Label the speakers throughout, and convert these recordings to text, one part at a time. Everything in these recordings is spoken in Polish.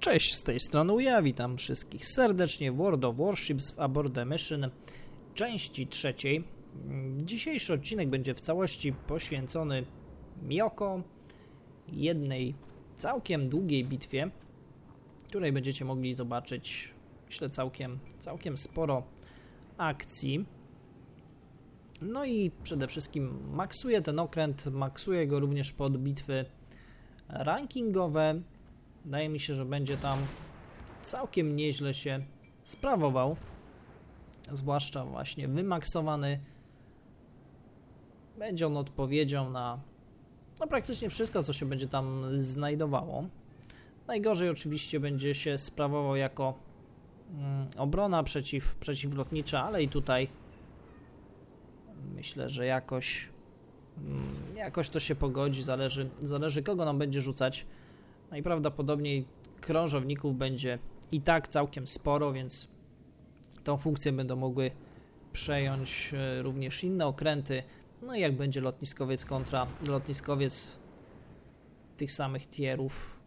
Speaker 1: Cześć, z tej strony ja witam wszystkich serdecznie w World of Warships w Abort the Mission części trzeciej. Dzisiejszy odcinek będzie w całości poświęcony Mioko, jednej całkiem długiej bitwie, której będziecie mogli zobaczyć, myślę, całkiem, całkiem sporo akcji. No i przede wszystkim maksuję ten okręt, maksuję go również pod bitwy rankingowe. Wydaje mi się, że będzie tam całkiem nieźle się sprawował. Zwłaszcza właśnie wymaksowany. Będzie on odpowiedzią na no praktycznie wszystko, co się będzie tam znajdowało. Najgorzej oczywiście będzie się sprawował jako mm, obrona przeciw, przeciwlotnicza, ale i tutaj myślę, że jakoś mm, jakoś to się pogodzi, zależy, zależy kogo nam będzie rzucać. Najprawdopodobniej krążowników będzie i tak całkiem sporo, więc tą funkcję będą mogły przejąć e, również inne okręty. No i jak będzie lotniskowiec kontra lotniskowiec tych samych tierów,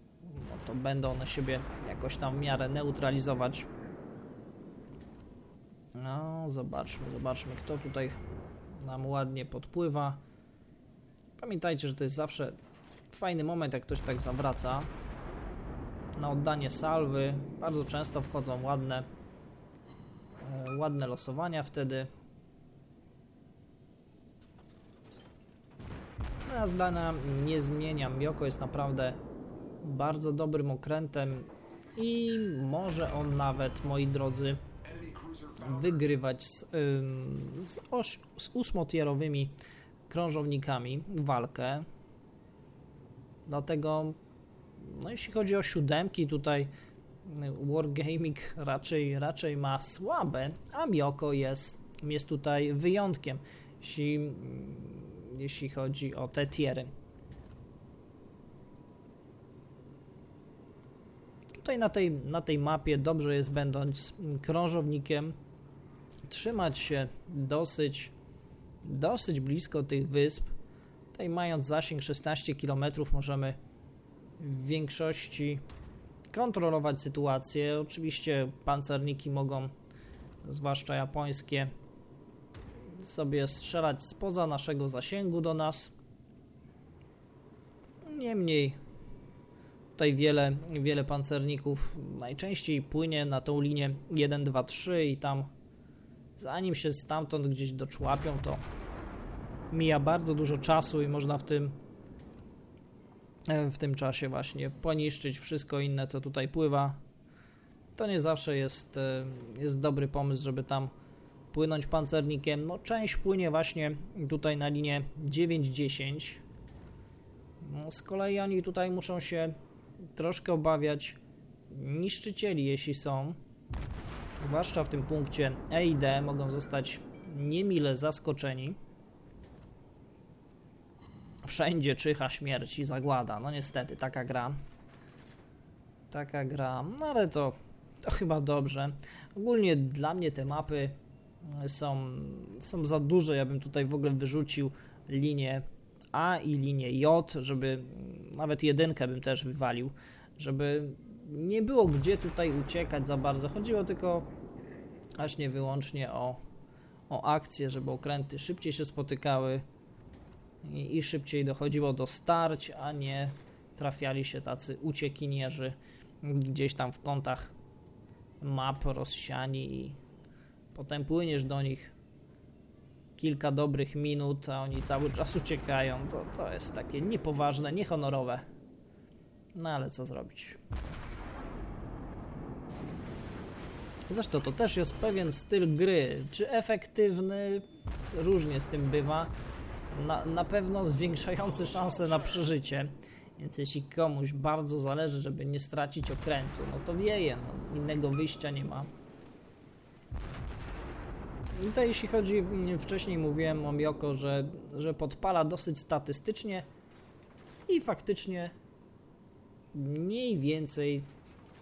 Speaker 1: no to będą one siebie jakoś tam w miarę neutralizować. No, zobaczmy, zobaczmy, kto tutaj nam ładnie podpływa. Pamiętajcie, że to jest zawsze fajny moment, jak ktoś tak zawraca. Na oddanie salwy bardzo często wchodzą ładne, e, ładne losowania wtedy. No ja zdania nie zmieniam. Mioko jest naprawdę bardzo dobrym okrętem i może on nawet, moi drodzy, wygrywać z, ym, z, oś, z ósmotierowymi krążownikami walkę. Dlatego, no jeśli chodzi o siódemki, tutaj Wargaming raczej, raczej ma słabe, a Mioko jest, jest tutaj wyjątkiem, jeśli, jeśli chodzi o te tiery. Tutaj na tej, na tej mapie dobrze jest, będąc krążownikiem, trzymać się dosyć, dosyć blisko tych wysp. Tutaj mając zasięg 16 km możemy w większości kontrolować sytuację. Oczywiście pancerniki mogą, zwłaszcza japońskie, sobie strzelać spoza naszego zasięgu do nas. Niemniej tutaj wiele, wiele pancerników najczęściej płynie na tą linię 1, 2, 3 i tam zanim się stamtąd gdzieś doczłapią, to mija bardzo dużo czasu i można w tym e, w tym czasie właśnie poniszczyć wszystko inne, co tutaj pływa. To nie zawsze jest, e, jest dobry pomysł, żeby tam płynąć pancernikiem. No, część płynie właśnie tutaj na linię 9-10. No, z kolei oni tutaj muszą się troszkę obawiać niszczycieli, jeśli są. Zwłaszcza w tym punkcie E i D mogą zostać niemile zaskoczeni. Wszędzie czyha śmierć i zagłada. No niestety, taka gra. Taka gra, no ale to, to chyba dobrze. Ogólnie dla mnie te mapy są, są za duże. Ja bym tutaj w ogóle wyrzucił linię A i linię J, żeby nawet jedynkę bym też wywalił, żeby nie było gdzie tutaj uciekać za bardzo. Chodziło tylko właśnie wyłącznie o, o akcję, żeby okręty szybciej się spotykały i, i szybciej dochodziło do starć, a nie trafiali się tacy uciekinierzy gdzieś tam w kątach map rozsiani i potem płyniesz do nich kilka dobrych minut, a oni cały czas uciekają. To, to jest takie niepoważne, niehonorowe. No ale co zrobić? Zresztą to też jest pewien styl gry. Czy efektywny? Różnie z tym bywa. Na, na pewno zwiększający szanse na przeżycie. Więc jeśli komuś bardzo zależy, żeby nie stracić okrętu, no to wieje, no, innego wyjścia nie ma. I to jeśli chodzi, wcześniej mówiłem o Mioko, że, że podpala dosyć statystycznie i faktycznie mniej więcej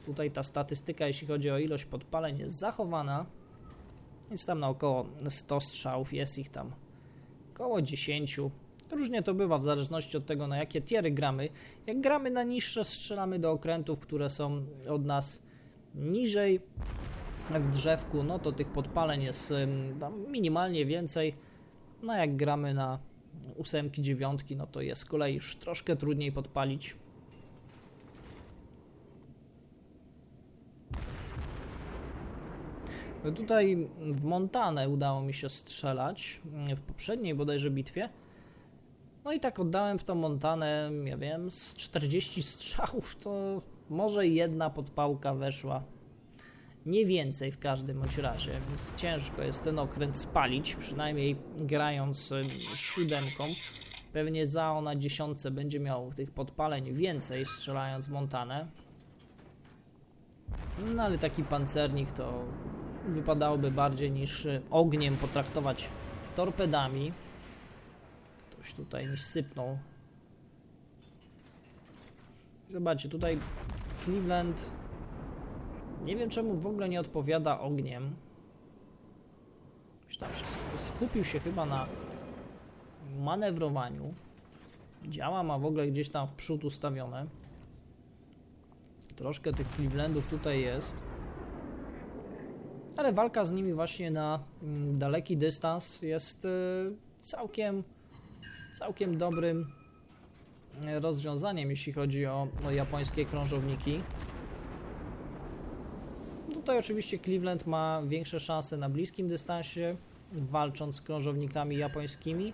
Speaker 1: tutaj ta statystyka, jeśli chodzi o ilość podpaleń jest zachowana. Jest tam na około 100 strzałów, jest ich tam około 10 Różnie to bywa w zależności od tego, na jakie tiery gramy. Jak gramy na niższe, strzelamy do okrętów, które są od nas niżej w drzewku, no to tych podpaleń jest minimalnie więcej. No jak gramy na ósemki, dziewiątki, no to jest z kolei już troszkę trudniej podpalić. Tutaj w Montanę udało mi się strzelać mm, w poprzedniej bodajże bitwie. No i tak oddałem w tą Montanę, ja wiem, z 40 strzałów to może jedna podpałka weszła. Nie więcej w każdym bądź razie, więc ciężko jest ten okręt spalić, przynajmniej grając siódemką. Pewnie Zao na dziesiątce będzie miał tych podpaleń więcej strzelając Montanę. No ale taki pancernik to wypadałoby bardziej niż y, ogniem potraktować torpedami. Ktoś tutaj mi sypnął. Zobaczcie, tutaj Cleveland nie wiem czemu w ogóle nie odpowiada ogniem. Tam skupił się chyba na manewrowaniu. Działa ma w ogóle gdzieś tam w przód ustawione. Troszkę tych Clevelandów tutaj jest. Ale walka z nimi właśnie na mm, daleki dystans jest y, całkiem, całkiem dobrym y, rozwiązaniem, jeśli chodzi o, o japońskie krążowniki. Tutaj oczywiście Cleveland ma większe szanse na bliskim dystansie, walcząc z krążownikami japońskimi,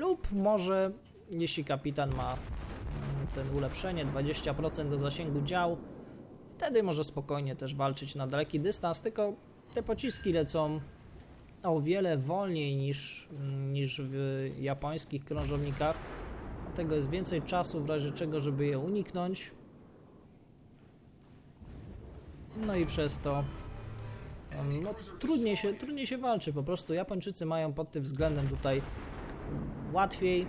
Speaker 1: lub może, jeśli kapitan ma mm, ten ulepszenie 20% do zasięgu dział, wtedy może spokojnie też walczyć na daleki dystans, tylko te pociski lecą o wiele wolniej niż, niż w japońskich krążownikach. Dlatego jest więcej czasu w razie czego, żeby je uniknąć. No i przez to no, trudniej, się, trudniej się walczy. Po prostu Japończycy mają pod tym względem tutaj łatwiej.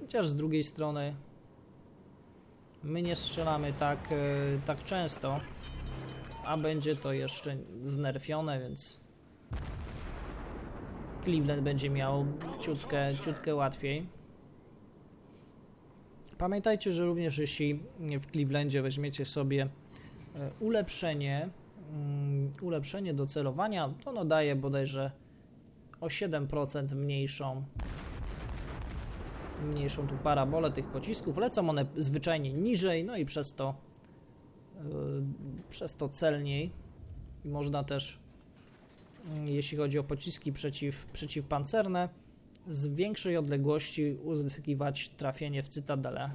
Speaker 1: Chociaż z drugiej strony my nie strzelamy tak, e, tak często, a będzie to jeszcze znerfione, więc Cleveland będzie miał ciutkę, ciutkę łatwiej. Pamiętajcie, że również jeśli w Clevelandzie weźmiecie sobie e, ulepszenie, mm, ulepszenie do celowania, to ono daje bodajże o 7% mniejszą mniejszą tu parabolę tych pocisków. Lecą one zwyczajnie niżej, no i przez to yy, przez to celniej. Można też, yy, jeśli chodzi o pociski przeciw, przeciwpancerne, z większej odległości uzyskiwać trafienie w cytadelę.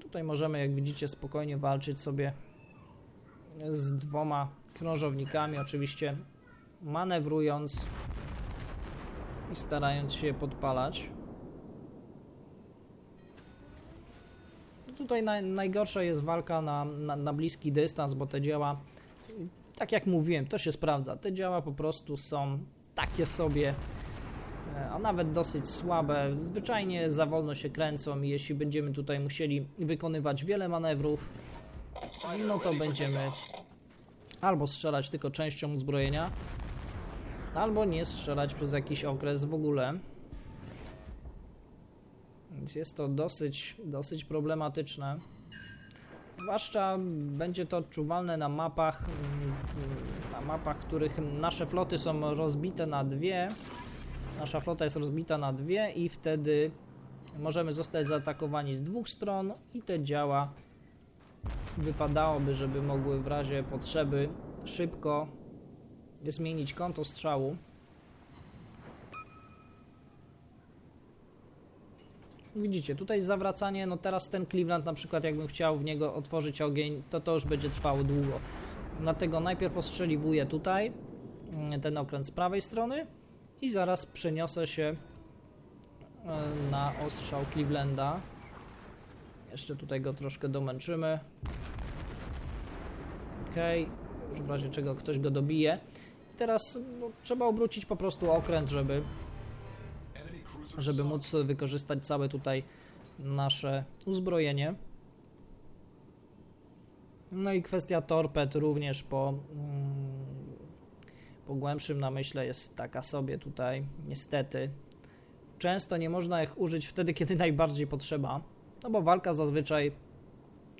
Speaker 1: Tutaj możemy, jak widzicie, spokojnie walczyć sobie z dwoma krążownikami, oczywiście manewrując i starając się je podpalać. Tutaj naj, najgorsza jest walka na, na, na bliski dystans, bo te działa, tak jak mówiłem, to się sprawdza. Te działa po prostu są takie sobie, e, a nawet dosyć słabe. Zwyczajnie za wolno się kręcą i jeśli będziemy tutaj musieli wykonywać wiele manewrów, no to będziemy albo strzelać tylko częścią uzbrojenia, albo nie strzelać przez jakiś okres w ogóle. Więc jest to dosyć, dosyć problematyczne. Zwłaszcza będzie to odczuwalne na mapach, na mapach, których nasze floty są rozbite na dwie. Nasza flota jest rozbita na dwie i wtedy możemy zostać zaatakowani z dwóch stron i te działa wypadałoby, żeby mogły w razie potrzeby szybko zmienić kąt strzału. Widzicie, tutaj zawracanie, no teraz ten Cleveland na przykład jakbym chciał w niego otworzyć ogień, to to już będzie trwało długo. Dlatego najpierw ostrzeliwuję tutaj mm, ten okręt z prawej strony i zaraz przeniosę się e, na ostrzał Clevelanda. Jeszcze tutaj go troszkę domęczymy. Ok, już w razie czego ktoś go dobije. Teraz no, trzeba obrócić po prostu okręt, żeby żeby móc wykorzystać całe tutaj nasze uzbrojenie. No i kwestia torped również po, mm, po głębszym namyśle jest taka sobie tutaj, niestety. Często nie można ich użyć wtedy, kiedy najbardziej potrzeba, no bo walka zazwyczaj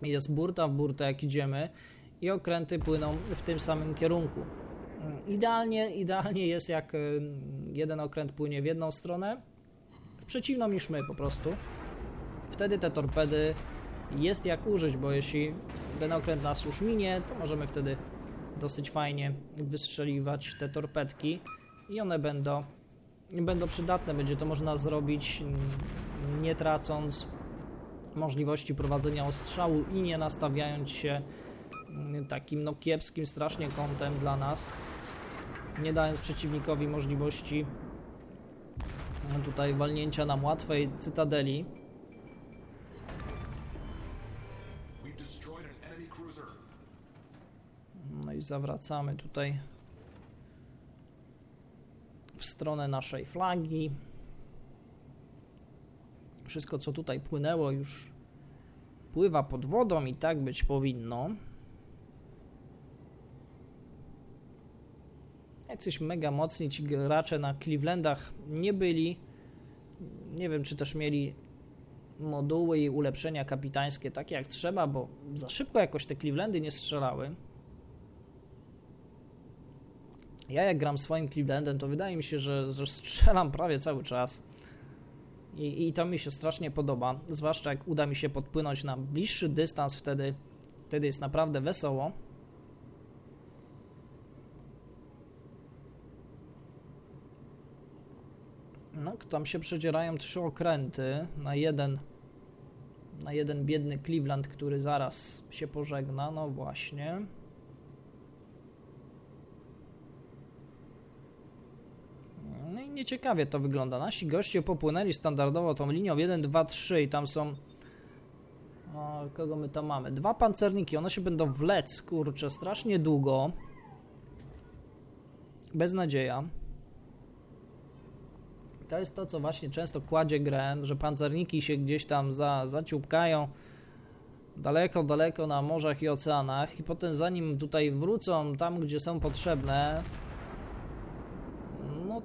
Speaker 1: jest burta w burtę, jak idziemy i okręty płyną w tym samym kierunku. Idealnie, idealnie jest, jak y, jeden okręt płynie w jedną stronę, w przeciwną niż my po prostu. Wtedy te torpedy jest jak użyć, bo jeśli ten okręt nas już minie, to możemy wtedy dosyć fajnie wystrzeliwać te torpedki i one będą, będą przydatne. Będzie to można zrobić nie tracąc możliwości prowadzenia ostrzału i nie nastawiając się mm, takim no kiepskim strasznie kątem dla nas, nie dając przeciwnikowi możliwości mm, tutaj walnięcia nam łatwej cytadeli. No i zawracamy tutaj w stronę naszej flagi. Wszystko, co tutaj płynęło, już pływa pod wodą i tak być powinno. Jacyś mega mocni ci gracze na Clevelandach nie byli. Nie wiem, czy też mieli moduły i ulepszenia kapitańskie takie jak trzeba, bo za szybko jakoś te Clevelandy nie strzelały. Ja jak gram swoim Clevelandem, to wydaje mi się, że, że strzelam prawie cały czas. I, I to mi się strasznie podoba. Zwłaszcza jak uda mi się podpłynąć na bliższy dystans, wtedy, wtedy jest naprawdę wesoło. No, tam się przedzierają trzy okręty na jeden na jeden biedny Cleveland, który zaraz się pożegna. No właśnie. No i nieciekawie to wygląda. Nasi goście popłynęli standardowo tą linią 1, 2, 3 i tam są... O, kogo my tam mamy? Dwa pancerniki, one się będą wlec, kurczę, strasznie długo. Beznadzieja. To jest to, co właśnie często kładzie grę, że pancerniki się gdzieś tam za, zaciupkają daleko, daleko na morzach i oceanach i potem zanim tutaj wrócą tam, gdzie są potrzebne,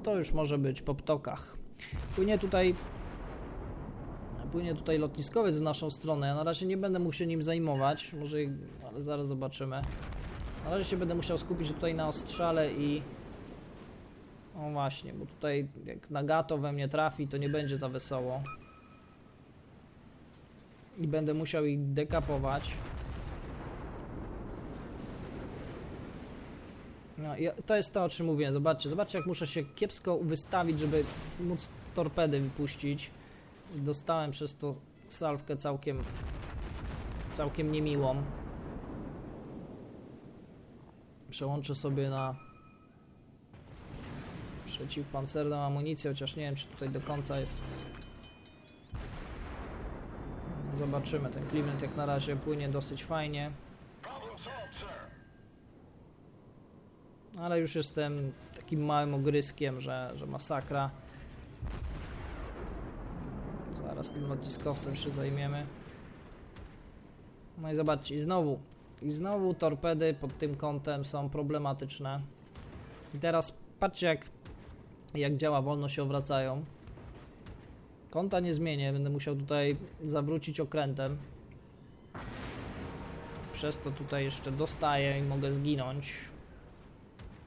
Speaker 1: to już może być po ptokach. Płynie tutaj płynie tutaj lotniskowiec w naszą stronę. Ja na razie nie będę mógł się nim zajmować, może, ale zaraz zobaczymy. Na razie się będę musiał skupić tutaj na ostrzale i o właśnie, bo tutaj jak Nagato we mnie trafi, to nie będzie za wesoło. I będę musiał ich dekapować. No i to jest to, o czym mówiłem. Zobaczcie, zobaczcie jak muszę się kiepsko wystawić, żeby móc torpedy wypuścić. Dostałem przez to salwkę całkiem całkiem niemiłą. Przełączę sobie na przeciwpancerną amunicję, chociaż nie wiem, czy tutaj do końca jest. Zobaczymy. Ten Cleveland jak na razie płynie dosyć fajnie. Ale już jestem takim małym ogryskiem, że, że masakra. Zaraz tym lotniskowcem się zajmiemy. No i zobaczcie, i znowu, i znowu torpedy pod tym kątem są problematyczne. I teraz patrzcie jak, jak działa, wolno się obracają. Kąta nie zmienię, będę musiał tutaj zawrócić okrętem. Przez to tutaj jeszcze dostaję i mogę zginąć.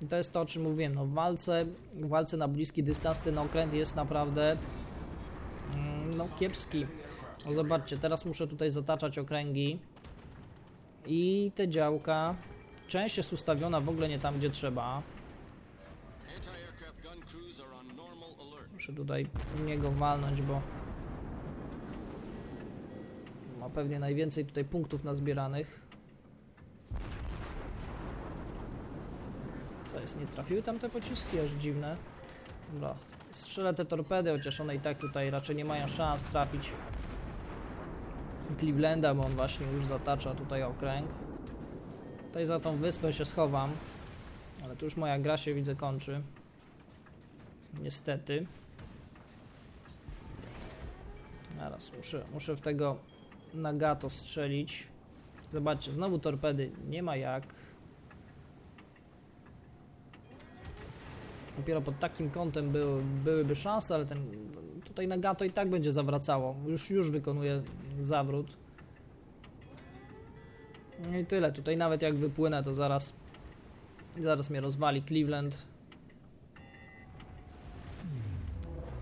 Speaker 1: I to jest to, o czym mówiłem. No, w, walce, w walce na bliski dystans ten okręt jest naprawdę mm, no, kiepski. No, zobaczcie, teraz muszę tutaj zataczać okręgi. I te działka. Część jest ustawiona w ogóle nie tam, gdzie trzeba. Muszę tutaj niego walnąć, bo ma pewnie najwięcej tutaj punktów nazbieranych. Co jest, nie trafiły tam te pociski? Aż dziwne. Dobra, strzelę te torpedy, chociaż one i tak tutaj raczej nie mają szans trafić Clevelanda, bo on właśnie już zatacza tutaj okręg. Tutaj za tą wyspę się schowam, ale tu już moja gra się widzę kończy. Niestety. Zaraz, muszę, muszę w tego Nagato strzelić. Zobaczcie, znowu torpedy, nie ma jak. Dopiero pod takim kątem były, byłyby szanse, ale ten, tutaj Nagato i tak będzie zawracało. Już, już wykonuje zawrót. No i tyle. Tutaj nawet jak wypłynę, to zaraz zaraz mnie rozwali Cleveland.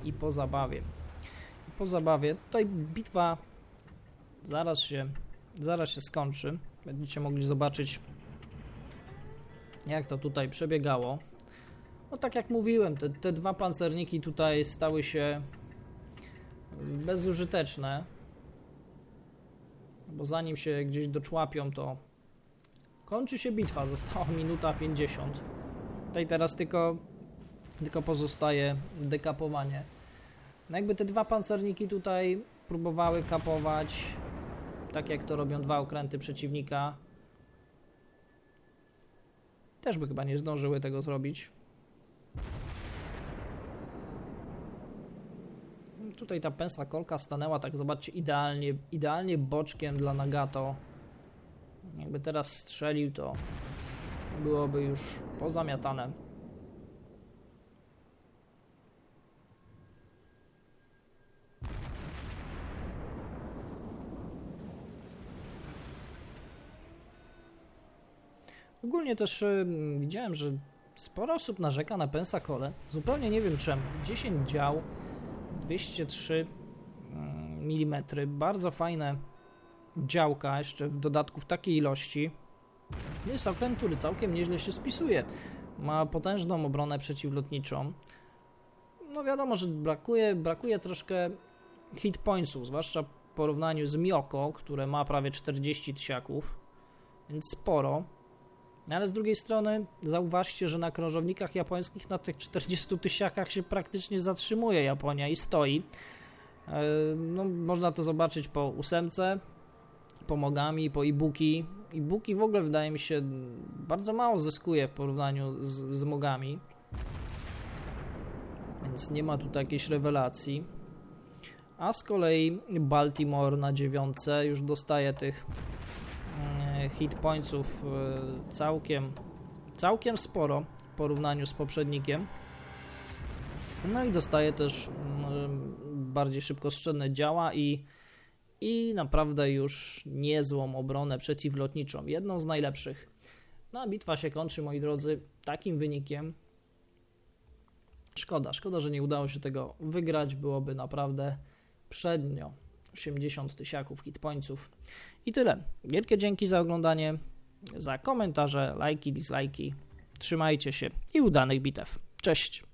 Speaker 1: I po zabawie. I po zabawie. Tutaj bitwa zaraz się zaraz się skończy. Będziecie mogli zobaczyć jak to tutaj przebiegało. No tak jak mówiłem, te, te dwa pancerniki tutaj stały się bezużyteczne. Bo zanim się gdzieś doczłapią, to kończy się bitwa. Została minuta 50. Tutaj teraz tylko, tylko pozostaje dekapowanie. No jakby te dwa pancerniki tutaj próbowały kapować, tak jak to robią dwa okręty przeciwnika. Też by chyba nie zdążyły tego zrobić. Tutaj ta pensa kolka stanęła, tak zobaczcie, idealnie, idealnie boczkiem dla Nagato. Jakby teraz strzelił, to byłoby już pozamiatane. Ogólnie też y, widziałem, że sporo osób narzeka na Pensacole. Zupełnie nie wiem czemu. 10 dział, 203 mm, bardzo fajne działka, jeszcze w dodatku w takiej ilości. Jest który całkiem nieźle się spisuje. Ma potężną obronę przeciwlotniczą. No wiadomo, że brakuje, brakuje troszkę hit pointsów, zwłaszcza w porównaniu z Mioko, które ma prawie 40 tysiaków, więc sporo. No ale z drugiej strony zauważcie, że na krążownikach japońskich na tych 40 tysiakach się praktycznie zatrzymuje Japonia i stoi. E, no, można to zobaczyć po ósemce, po Mogami, po e-booki. E-booki w ogóle wydaje mi się bardzo mało zyskuje w porównaniu z, z Mogami. Więc nie ma tutaj jakiejś rewelacji. A z kolei Baltimore na dziewiątce już dostaje tych hit pointsów e, całkiem, całkiem sporo w porównaniu z poprzednikiem. No i dostaje też mm, bardziej szybkostrzelne działa i, i naprawdę już niezłą obronę przeciwlotniczą. Jedną z najlepszych. No a bitwa się kończy, moi drodzy, takim wynikiem. Szkoda, szkoda, że nie udało się tego wygrać. Byłoby naprawdę przednio 80 tysiaków hitpointów. I tyle. Wielkie dzięki za oglądanie, za komentarze, lajki, dislajki. Trzymajcie się i udanych bitew. Cześć!